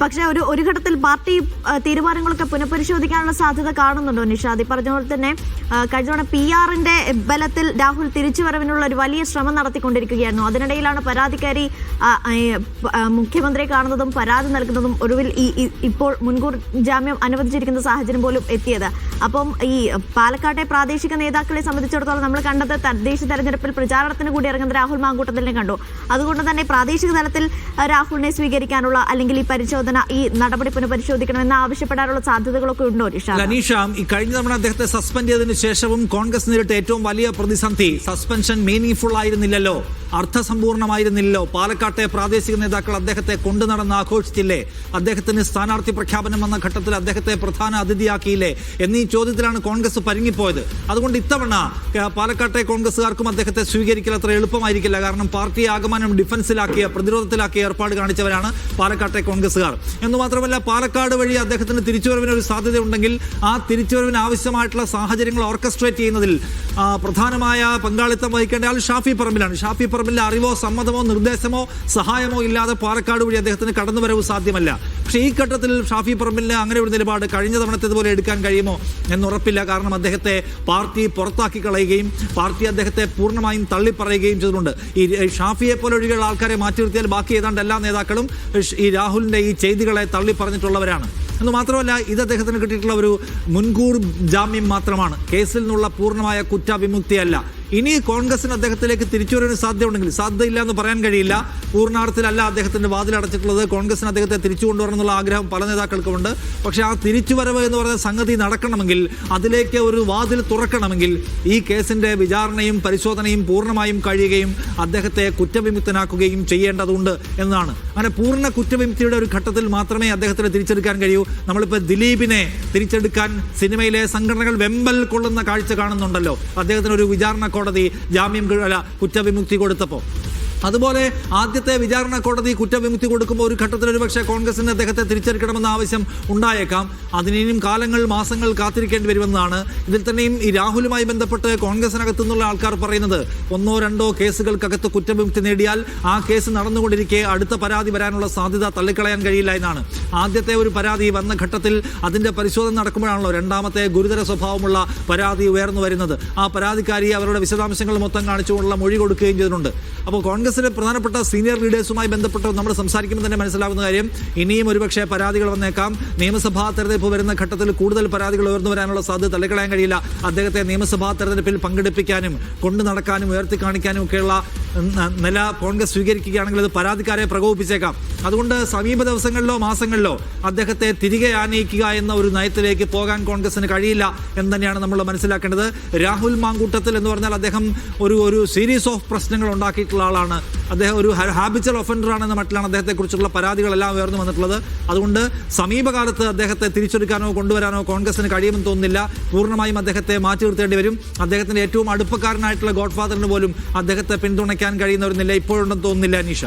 പക്ഷേ ഒരു ഒരു ഘട്ടത്തിൽ പാർട്ടി തീരുമാനങ്ങളൊക്കെ പുനഃപരിശോധിക്കാനുള്ള സാധ്യത കാണുന്നുണ്ടോ നിഷാദ് ഈ പറഞ്ഞ പോലെ തന്നെ കഴിഞ്ഞ തവണ പി ആറിന്റെ ബലത്തിൽ രാഹുൽ തിരിച്ചുവരവിനുള്ള ഒരു വലിയ ശ്രമം നടത്തിക്കൊണ്ടിരിക്കുകയായിരുന്നു. അതിനിടയിലാണ് പരാതിക്കാരി മുഖ്യമന്ത്രിയെ കാണുന്നതും പരാതി നൽകുന്നതും ഒടുവിൽ ഈ ഇപ്പോൾ മുൻകൂർ ജാമ്യം അനുവദിച്ചിരിക്കുന്ന സാഹചര്യം പോലും എത്തിയത്. അപ്പം ഈ പാലക്കാട്ടെ പ്രാദേശിക നേതാക്കളെ സംബന്ധിച്ചിടത്തോളം നമ്മൾ കണ്ടത് തദ്ദേശ തെരഞ്ഞെടുപ്പിൽ പ്രചാരണത്തിന് കൂടി ഇറങ്ങുന്ന രാഹുൽ മാങ്കൂട്ടത്തിനെ കണ്ടു. അതുകൊണ്ട് തന്നെ പ്രാദേശിക തലത്തിൽ രാഹുലിനെ സ്വീകരിക്കാനുള്ള അല്ലെങ്കിൽ ഈ പരിശോധന ഈ നടപടി പുനഃപരിശോധിക്കണമെന്ന് ആവശ്യപ്പെടാനുള്ള സാധ്യതകളൊക്കെ ഉണ്ടോ നിഷ ഈ കഴിഞ്ഞ തവണ അദ്ദേഹത്തെ സസ്പെൻഡ് ചെയ്തതിനു ശേഷവും കോൺഗ്രസ് നേരിട്ട ഏറ്റവും വലിയ പ്രതിസന്ധി സസ്പെൻഷൻ മീനിങ് ഫുൾ ആയിരുന്നില്ലല്ലോ അർത്ഥസമ്പൂർണമായിരുന്നില്ലല്ലോ. പാലക്കാട്ടെ പ്രാദേശിക നേതാക്കൾ അദ്ദേഹത്തെ കൊണ്ടു നടന്ന് ആഘോഷിച്ചില്ലേ? അദ്ദേഹത്തിന് സ്ഥാനാർത്ഥി പ്രഖ്യാപനം വന്ന ഘട്ടത്തിൽ അദ്ദേഹത്തെ പ്രധാന അതിഥിയാക്കിയില്ലേ? എന്നീ ചോദ്യത്തിലാണ് കോൺഗ്രസ് പരിങ്ങിപ്പോയത്. അതുകൊണ്ട് ഇത്തവണ പാലക്കാട്ടെ കോൺഗ്രസുകാർക്കും അദ്ദേഹത്തെ സ്വീകരിക്കൽ അത്ര എളുപ്പമായിരിക്കില്ല. കാരണം പാർട്ടി ആഗമനം ഡിഫൻസിലാക്കിയ പ്രതിരോധത്തിലാക്കിയ ഏർപ്പാട് കാണിച്ചവരാണ് പാലക്കാട്ടെ കോൺഗ്രസ്സുകാർ എന്ന് മാത്രമല്ല പാലക്കാട് വഴി അദ്ദേഹത്തിന് തിരിച്ചുവരവിന് ഒരു സാധ്യതയുണ്ടെങ്കിൽ ആ തിരിച്ചുവരവിന് ആവശ്യമായിട്ടുള്ള സാഹചര്യങ്ങൾ ഓർക്കസ്ട്രേറ്റ് ചെയ്യുന്നതിൽ പ്രധാനമായ പങ്കാളിത്തം വഹിക്കേണ്ട ആൾ ഷാഫി പറമ്പിലാണ്. ഷാഫി പറമ്പിലെ അറിവോ സമ്മതമോ നിർദ്ദേശമോ സഹായമോ ഇല്ലാതെ പാലക്കാട് വഴി അദ്ദേഹത്തിന് കടന്നുവരവ് സാധ്യമല്ല. പക്ഷേ ഈ ഘട്ടത്തിൽ ഷാഫി പറമ്പിലിന് അങ്ങനെ ഒരു നിലപാട് കഴിഞ്ഞ തവണത്തേതുപോലെ എടുക്കാൻ കഴിയുമോ എന്ന് ഉറപ്പില്ല. കാരണം അദ്ദേഹത്തെ പാർട്ടി പുറത്താക്കി കളയുകയും പാർട്ടി അദ്ദേഹത്തെ പൂർണമായും തള്ളിപ്പറയുകയും ചെയ്തിട്ടുണ്ട്. ഈ ഷാഫിയെ പോലെ ഒഴികെയുള്ള ആൾക്കാരെ മാറ്റി നിർത്തിയാൽ ബാക്കി ഏതാണ്ട് എല്ലാ നേതാക്കളും ഈ രാഹുലിന്റെ ഈ ചെയ്തികളെ തള്ളിപ്പറഞ്ഞിട്ടുള്ളവരാണ്. എന്ന് മാത്രമല്ല ഇത് അദ്ദേഹത്തിന് കിട്ടിയിട്ടുള്ള ഒരു മുൻകൂർ ജാമ്യം മാത്രമാണ്. കേസിൽ നിന്നുള്ള പൂർണമായ കുറ്റവിമുക്തിയല്ല ഇനി കോൺഗ്രസിന് അദ്ദേഹത്തിലേക്ക് തിരിച്ചു വരാൻ സാധ്യതയുണ്ടെങ്കിൽ സാധ്യതയില്ല എന്ന് പറയാൻ കഴിയില്ല. പൂർണാർത്ഥത്തിലല്ല അദ്ദേഹത്തിന്റെ വാതിലടച്ചിട്ടുള്ളത് കോൺഗ്രസിന് അദ്ദേഹത്തെ തിരിച്ചു കൊണ്ടുവരണം എന്നുള്ള ആഗ്രഹം പല നേതാക്കൾക്കുമുണ്ട്. പക്ഷേ ആ തിരിച്ചുവരവ് എന്ന് പറയുന്ന സംഗതി നടക്കണമെങ്കിൽ അതിലേക്ക് ഒരു വാതിൽ തുറക്കണമെങ്കിൽ ഈ കേസിന്റെ വിചാരണയും പരിശോധനയും പൂർണമായും കഴിയുകയും അദ്ദേഹത്തെ കുറ്റവിമുക്തനാക്കുകയും ചെയ്യേണ്ടതുണ്ട് എന്നാണ്. അങ്ങനെ പൂർണ കുറ്റവിമുക്തിയുടെ ഒരു ഘട്ടത്തിൽ മാത്രമേ അദ്ദേഹത്തിന് തിരിച്ചെടുക്കാൻ കഴിയൂ. നമ്മളിപ്പോൾ ദിലീപിനെ തിരിച്ചെടുക്കാൻ സിനിമയിലെ സംഘടനകൾ വെമ്പൽ കൊള്ളുന്ന കാഴ്ച കാണുന്നുണ്ടല്ലോ. അദ്ദേഹത്തിന് ഒരു വിചാരണ കോടതി ജാമ്യം കുറ്റവിമുക്തി കൊടുത്തപ്പോൾ അതുപോലെ ആദ്യത്തെ വിചാരണ കോടതി കുറ്റവിമുക്തി കൊടുക്കുമ്പോൾ ഒരു ഘട്ടത്തിൽ ഒരുപക്ഷെ കോൺഗ്രസിന് അദ്ദേഹത്തെ തിരിച്ചെടുക്കണമെന്ന ആവശ്യം ഉണ്ടായേക്കാം. അതിനും കാലങ്ങൾ മാസങ്ങൾ കാത്തിരിക്കേണ്ടി വരുമെന്നാണ് ഇതിൽ തന്നെയും ഈ രാഹുലുമായി ബന്ധപ്പെട്ട് കോൺഗ്രസിനകത്തു നിന്നുള്ള ആൾക്കാർ പറയുന്നത്. ഒന്നോ രണ്ടോ കേസുകൾക്കകത്ത് കുറ്റവിമുക്തി നേടിയാൽ ആ കേസ് നടന്നുകൊണ്ടിരിക്കെ അടുത്ത പരാതി വരാനുള്ള സാധ്യത തള്ളിക്കളയാൻ കഴിയില്ല എന്നാണ്. ആദ്യത്തെ ഒരു പരാതി വന്ന ഘട്ടത്തിൽ അതിന്റെ പരിശോധന നടക്കുമ്പോഴാണല്ലോ രണ്ടാമത്തെ ഗുരുതര സ്വഭാവമുള്ള പരാതി ഉയർന്നു വരുന്നത്. ആ പരാതിക്കാരി അവരുടെ വിശദാംശങ്ങൾ മൊത്തം കാണിച്ചുകൊണ്ടുള്ള മൊഴി കൊടുക്കുകയും ചെയ്തിട്ടുണ്ട്. അപ്പോൾ കോൺഗ്രസിലെ പ്രധാനപ്പെട്ട സീനിയർ ലീഡേഴ്സുമായി ബന്ധപ്പെട്ട് നമ്മൾ സംസാരിക്കുമ്പോൾ തന്നെ മനസ്സിലാവുന്ന കാര്യം ഇനിയും ഒരുപക്ഷെ പരാതികൾ വന്നേക്കാം. നിയമസഭാ തെരഞ്ഞെടുപ്പ് വരുന്ന ഘട്ടത്തിൽ കൂടുതൽ പരാതികൾ ഉയർന്നു വരാനുള്ള സാധ്യത തള്ളിക്കളയാൻ കഴിയില്ല. അദ്ദേഹത്തെ നിയമസഭാ തെരഞ്ഞെടുപ്പിൽ പങ്കെടുപ്പിക്കാനും കൊണ്ടു നടക്കാനും ഉയർത്തി കാണിക്കാനും ഒക്കെയുള്ള നില കോൺഗ്രസ് സ്വീകരിക്കുകയാണെങ്കിൽ അത് പരാതിക്കാരെ പ്രകോപിപ്പിച്ചേക്കാം. അതുകൊണ്ട് സമീപ ദിവസങ്ങളിലോ മാസങ്ങളിലോ അദ്ദേഹത്തെ തിരികെ ആനയിക്കുക എന്ന ഒരു നയത്തിലേക്ക് പോകാൻ കോൺഗ്രസിന് കഴിയില്ല എന്ന് തന്നെയാണ് നമ്മൾ മനസ്സിലാക്കേണ്ടത്. രാഹുൽ മാങ്കൂട്ടത്തിൽ എന്ന് പറഞ്ഞാൽ അദ്ദേഹം ഒരു ഒരു സീരീസ് ഓഫ് പ്രശ്നങ്ങൾ ഉണ്ടാക്കിയിട്ടുള്ള ആളാണ്. അദ്ദേഹം ഒരു ഹാബിച്ചൽ ഒഫൻഡർ ആണെന്ന മട്ടിലാണ് അദ്ദേഹത്തെക്കുറിച്ചുള്ള പരാതികളെല്ലാം ഉയർന്നു വന്നിട്ടുള്ളത്. അതുകൊണ്ട് സമീപകാലത്ത് അദ്ദേഹത്തെ തിരിച്ചെടുക്കാനോ കൊണ്ടുവരാനോ കോൺഗ്രസിന് കഴിയുമെന്ന് തോന്നുന്നില്ല. പൂർണമായും അദ്ദേഹത്തെ മാറ്റി നിർത്തേണ്ടി വരും. അദ്ദേഹത്തിന്റെ ഏറ്റവും അടുപ്പക്കാരനായിട്ടുള്ള ഗോഡ് ഫാദറിന് പോലും അദ്ദേഹത്തെ പിന്തുണയ്ക്കാൻ കഴിയുന്ന ഒരു നില ഇപ്പോഴുണ്ടെന്ന് തോന്നുന്നില്ല അനീഷ.